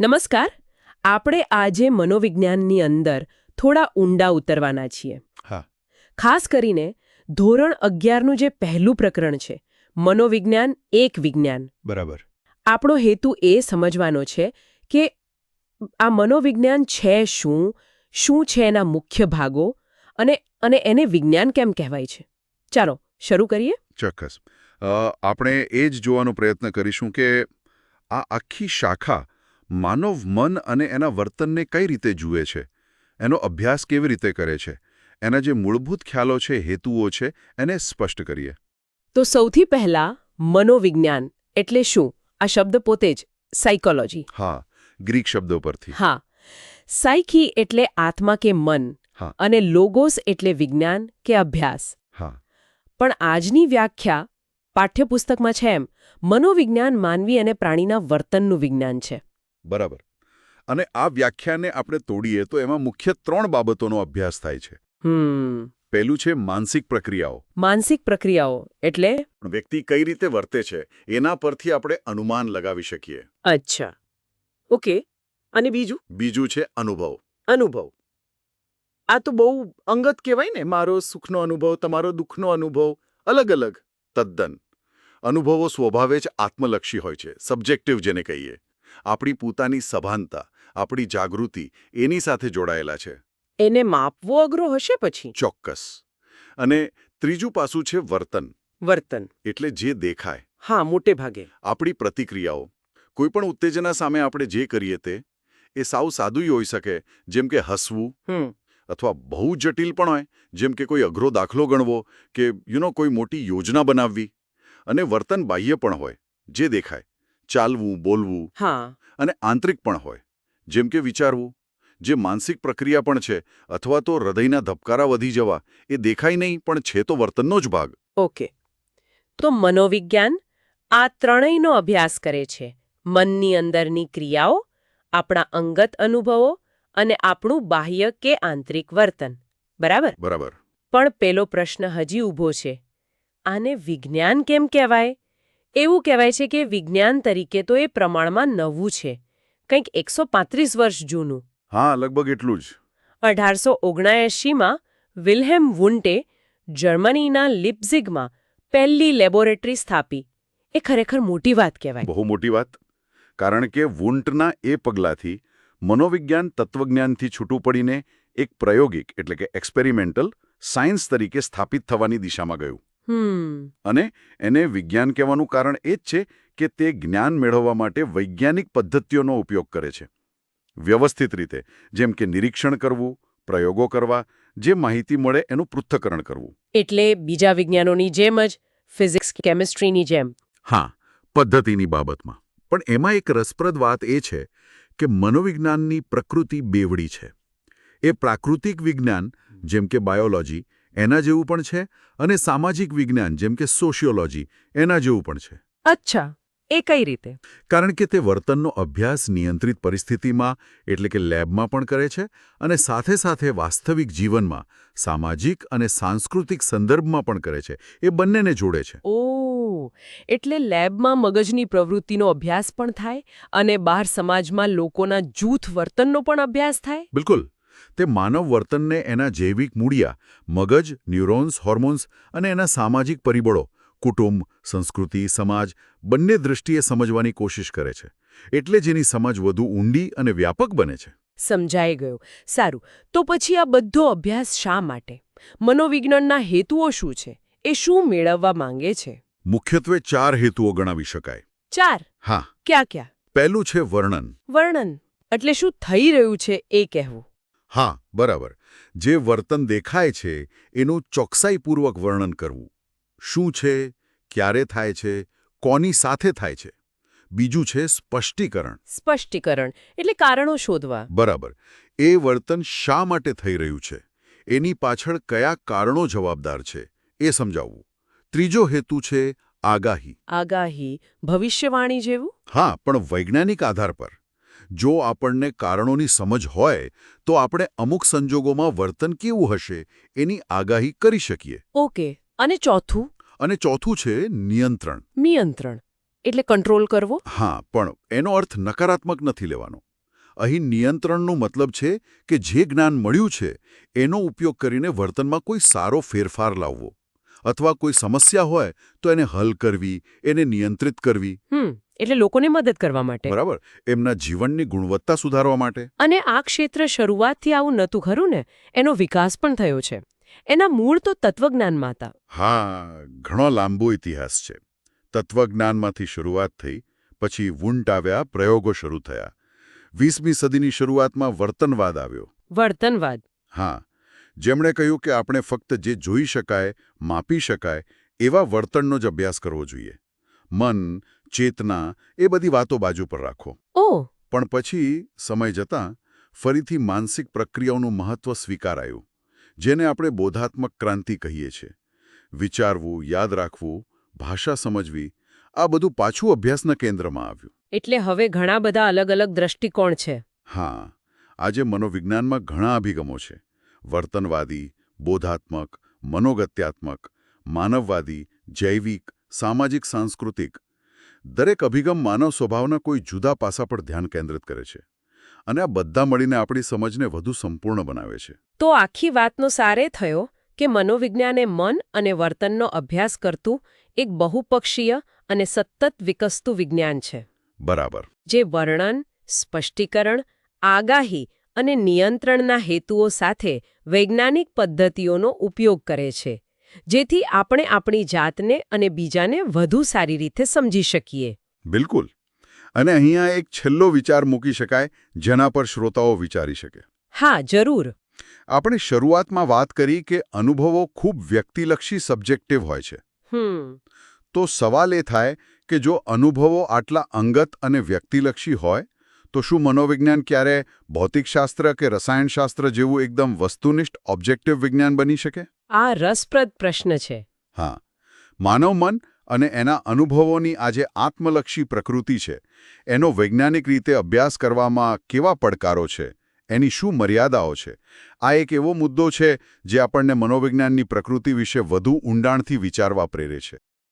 નમસ્કાર. આપણે આજે મનોવિજ્ઞાનની અંદર થોડા ઊંડા ઉતરવાના છીએ. હા. ખાસ કરીને ધોરણ અગિયારનું જે પહેલું પ્રકરણ છે મનોવિજ્ઞાન એક વિજ્ઞાન. બરાબર. આપણો હેતુ એ સમજવાનો છે કે આ મનોવિજ્ઞાન છે શું શું છે એના મુખ્ય ભાગો અને અને એને વિજ્ઞાન કેમ કહેવાય છે? ચાલો શરૂ કરીએ. ચોક્કસ. આપણે એ જ જોવાનો પ્રયત્ન કરીશું કે આ આખી શાખા માનવ મન અને એના વર્તનને કઈ રીતે જુએ છે? એનો અભ્યાસ કેવી રીતે કરે છે? એના જે મૂળભૂત ખ્યાલો છે હેતુઓ છે એને સ્પષ્ટ કરીએ. તો સૌથી પહેલા મનોવિજ્ઞાન એટલે શું? આ શબ્દ પોતે જ સાયકોલોજી હા ગ્રીક શબ્દો પરથી. હા. સાયકી એટલે આત્મા કે મન હા. અને લોગોસ એટલે વિજ્ઞાન કે અભ્યાસ. હા. પણ આજની વ્યાખ્યા પાઠ્યપુસ્તકમાં છે એમ. મનોવિજ્ઞાન માનવી અને પ્રાણીના વર્તનનું વિજ્ઞાન છે. બરાબર. અને આ વ્યાખ્યાને આપણે તોડીએ તો એમાં મુખ્ય ત્રણ બાબતોનો અભ્યાસ થાય છે. પહેલું છે માનસિક પ્રક્રિયાઓ. માનસિક પ્રક્રિયાઓ એટલે? વ્યક્તિ કઈ રીતે વર્તે છે એના પરથી આપણે અનુમાન લગાવી શકીએ. અચ્છા. ઓકે. અને બીજું? બીજું છે અનુભવ. અનુભવ. આ તો બહુ અંગત કહેવાય ને મારો સુખનો અનુભવ તમારો દુઃખનો અનુભવ અલગ અલગ તદ્દન. અનુભવો સ્વભાવે જ આત્મલક્ષી હોય છે સબ્જેક્ટિવ જેને કહીએ. આપણી પોતાની સભાનતા આપણી જાગૃતિ એની સાથે જોડાયેલા છે. એને માપવો અઘરો હશે પછી? ચોક્કસ. અને ત્રીજું પાસું છે વર્તન. વર્તન. એટલે જે દેખાય. હા મોટે ભાગે. આપણી પ્રતિક્રિયાઓ. કોઈ પણ ઉત્તેજના સામે આપણે જે કરીએ તે એ સાવ સાદું હોઈ શકે જેમ કે હસવું અથવા બહુ જટિલ પણ હોય જેમ કે કોઈ અઘરો દાખલો ગણવો કે યુ નો કોઈ મોટી યોજના બનાવવી. અને વર્તન બાહ્ય પણ હોય જે દેખાય. ચાલવું બોલવું હા. અને આંતરિક પણ હોય. જેમ કે વિચારવું જે માનસિક પ્રક્રિયા પણ છે અથવા તો હૃદયના ધબકારા વધી જવા એ દેખાય નહીં પણ છે તો વર્તનનો જ ભાગ. ઓકે. તો મનોવિજ્ઞાન આ ત્રણેયનો અભ્યાસ કરે છે. મનની અંદરની ક્રિયાઓ આપણા અંગત અનુભવો અને આપણું બાહ્ય કે આંતરિક વર્તન. બરાબર? બરાબર. પણ પેલો પ્રશ્ન હજી ઊભો છે. આને વિજ્ઞાન કેમ કહેવાય? એવું કહેવાય છે કે વિજ્ઞાન તરીકે તો એ પ્રમાણમાં નવું છે. કંઈક એકસો પાંત્રીસ વર્ષ જૂનું. હા લગભગ એટલું જ. અઢારસો ઓગણાએંશીમાં વિલ્હેમ વુન્ટે જર્મનીના લિપ્ઝિગમાં પહેલી લેબોરેટરી સ્થાપી. એ ખરેખર મોટી વાત કહેવાય. બહુ મોટી વાત. કારણ કે વુન્ટના એ પગલાંથી મનોવિજ્ઞાન તત્વજ્ઞાનથી છૂટું પડીને એક પ્રાયોગિક એટલે કે એક્સપેરિમેન્ટલ સાયન્સ તરીકે સ્થાપિત થવાની દિશામાં ગયું. અને એને વિજ્ઞાન કહેવાનું કારણ એ જ છે કે તે જ્ઞાન મેળવવા માટે વૈજ્ઞાનિક પદ્ધતિઓનો ઉપયોગ કરે છે. વ્યવસ્થિત રીતે જેમ કે નિરીક્ષણ કરવું પ્રયોગો કરવા જે માહિતી મળે એનું પૃથ્થકરણ કરવું. એટલે બીજા વિજ્ઞાનોની જેમ જ ફિઝિક્સ કેમિસ્ટ્રીની જેમ. હા પદ્ધતિની બાબતમાં. પણ એમાં એક રસપ્રદ વાત એ છે કે મનોવિજ્ઞાનની પ્રકૃતિ બેવડી છે. એ પ્રાકૃતિક વિજ્ઞાન જેમ કે બાયોલોજી એના જેવું પણ છે અને સામાજિક વિજ્ઞાન જેમ કે સોશિયોલોજી એના જેવું પણ છે. અચ્છા એ કઈ રીતે? કારણ કે તે વર્તનનો અભ્યાસ નિયંત્રિત પરિસ્થિતિમાં એટલે કે લેબમાં પણ કરે છે અને સાથે સાથે વાસ્તવિક જીવનમાં સામાજિક અને સાંસ્કૃતિક સંદર્ભમાં પણ કરે છે. એ બંનેને જોડે છે. ઓ એટલે લેબમાં મગજની પ્રવૃત્તિનો અભ્યાસ પણ થાય અને બહાર સમાજમાં લોકોના જૂથ વર્તનનો પણ અભ્યાસ થાય? બિલકુલ. તે માનવ વર્તનને એના જૈવિક મૂળિયા મગજ ન્યુરોન્સ હોર્મોન્સ અને એના સામાજિક પરિબળો કુટુંબ સંસ્કૃતિ સમાજ બંને દૃષ્ટિએ સમજવાની કોશિશ કરે છે. એટલે જેની સમજ વધુ ઊંડી અને વ્યાપક બને છે. સમજાઈ ગયું. સારું. તો પછી આ બધો અભ્યાસ શા માટે? મનોવિજ્ઞાનના હેતુઓ શું છે? એ શું મેળવવા માંગે છે? મુખ્યત્વે ચાર હેતુઓ ગણાવી શકાય. ચાર? હા. ક્યાં ક્યાં? પહેલું છે વર્ણન. વર્ણન. એટલે શું થઈ રહ્યું છે એ કહેવું. હા બરાબર. જે વર્તન દેખાય છે એનું ચોકસાઈપૂર્વક વર્ણન કરવું. શું છે ક્યારે થાય છે કોની સાથે થાય છે? બીજું છે સ્પષ્ટીકરણ. સ્પષ્ટીકરણ એટલે કારણો શોધવા. બરાબર. એ વર્તન શા માટે થઈ રહ્યું છે? એની પાછળ કયા કારણો જવાબદાર છે? એ સમજાવવું. ત્રીજો હેતુ છે આગાહી. આગાહી ભવિષ્યવાણી જેવું? હા પણ વૈજ્ઞાનિક આધાર પર. જો આપણને કારણોની સમજ હોય તો આપણે અમુક સંજોગોમાં વર્તન કેવું હશે એની આગાહી કરી શકીએ. ઓકે અને ચોથું? અને ચોથું છે નિયંત્રણ. નિયંત્રણ. એટલે કંટ્રોલ કરવો? હા પણ એનો અર્થ નકારાત્મક નથી લેવાનો. અહીં નિયંત્રણનો મતલબ છે કે જે જ્ઞાન મળ્યું છે એનો ઉપયોગ કરીને વર્તનમાં કોઈ સારો ફેરફાર લાવવો. અથવા કોઈ સમસ્યા હોય તો એને હલ કરવી એને નિયંત્રિત કરવી. એટલે લોકોને મદદ કરવા માટે. બરાબર. એમના જીવનની ગુણવત્તા સુધારવા માટે. અને આ ક્ષેત્ર શરૂઆતથી આવું નહોતું ખરું ને? એનો વિકાસ પણ થયો છે. એના મૂળ તો તત્વજ્ઞાનમાં હતા હા ઘણો લાંબો ઇતિહાસ છે. તત્વજ્ઞાનમાંથી શરૂઆત થઈ પછી વૂંટ આવ્યા પ્રયોગો શરૂ થયા. વીસમી સદીની શરૂઆતમાં વર્તનવાદ આવ્યો. વર્તનવાદ. હા. જેમણે કહ્યું કે આપણે ફક્ત જે જોઈ શકાય માપી શકાય એવા વર્તનનો જ અભ્યાસ કરવો જોઈએ. મન ચેતના એ બધી વાતો બાજુ પર રાખો. ઓ! પણ પછી સમય જતાં ફરીથી માનસિક પ્રક્રિયાઓનું મહત્વ સ્વીકારાયું જેને આપણે બોધાત્મક ક્રાંતિ કહીએ છીએ. વિચારવું યાદ રાખવું ભાષા સમજવી આ બધું પાછું અભ્યાસના કેન્દ્રમાં આવ્યું. એટલે હવે ઘણા બધા અલગ અલગ દ્રષ્ટિકોણ છે. હા આજે મનોવિજ્ઞાનમાં ઘણા અભિગમો છે. વર્તનવાદી બોધાત્મક મનોગત્યાત્મક માનવવાદી જૈવિક સામાજિક સાંસ્કૃતિક દરેક અભિગમ માનવ સ્વભાવના કોઈ જુદા પાસા પર ધ્યાન કેન્દ્રિત કરે છે અને આ બધા મળીને આપણી સમજને વધુ સંપૂર્ણ બનાવે છે. તો આખી વાતનો સારે થયો કે મનોવિજ્ઞાન એ મન અને વર્તનનો અભ્યાસ કરતું એક બહુપક્ષીય અને સતત વિકસતું વિજ્ઞાન છે. બરાબર. જે વર્ણન સ્પષ્ટીકરણ આગાહી અને નિયંત્રણના હેતુઓ સાથે વૈજ્ઞાનિક પદ્ધતિઓનો ઉપયોગ કરે છે જેથી આપણે આપણી જાતને અને બીજાને વધુ સારી રીતે સમજી શકીએ. બિલકુલ. અને અહીંયા એક છેલ્લો વિચાર મૂકી શકાય જેના પર શ્રોતાઓ વિચારી શકે. હા જરૂર. આપણે શરૂઆતમાં વાત કરી કે અનુભવો ખૂબ વ્યક્તિલક્ષી સબ્જેક્ટિવ હોય છે. તો સવાલ એ થાય કે જો અનુભવો આટલા અંગત અને વ્યક્તિલક્ષી હોય તો શું મનોવિજ્ઞાન ક્યારે ભૌતિકશાસ્ત્ર કે રસાયણશાસ્ત્ર જેવું એકદમ વસ્તુનિષ્ઠ ઓબ્જેક્ટિવ વિજ્ઞાન બની શકે? આ રસપ્રદ પ્રશ્ન છે. હા. માનવ મન અને એના અનુભવોની આજે આત્મલક્ષી પ્રકૃતિ છે. એનો વૈજ્ઞાનિક રીતે અભ્યાસ કરવામાં કેવા પડકારો છે? એની શું મર્યાદાઓ છે? આ એક એવો મુદ્દો છે જે આપણને મનોવિજ્ઞાનની પ્રકૃતિ વિશે વધુ ઊંડાણથી વિચારવા પ્રેરે છે.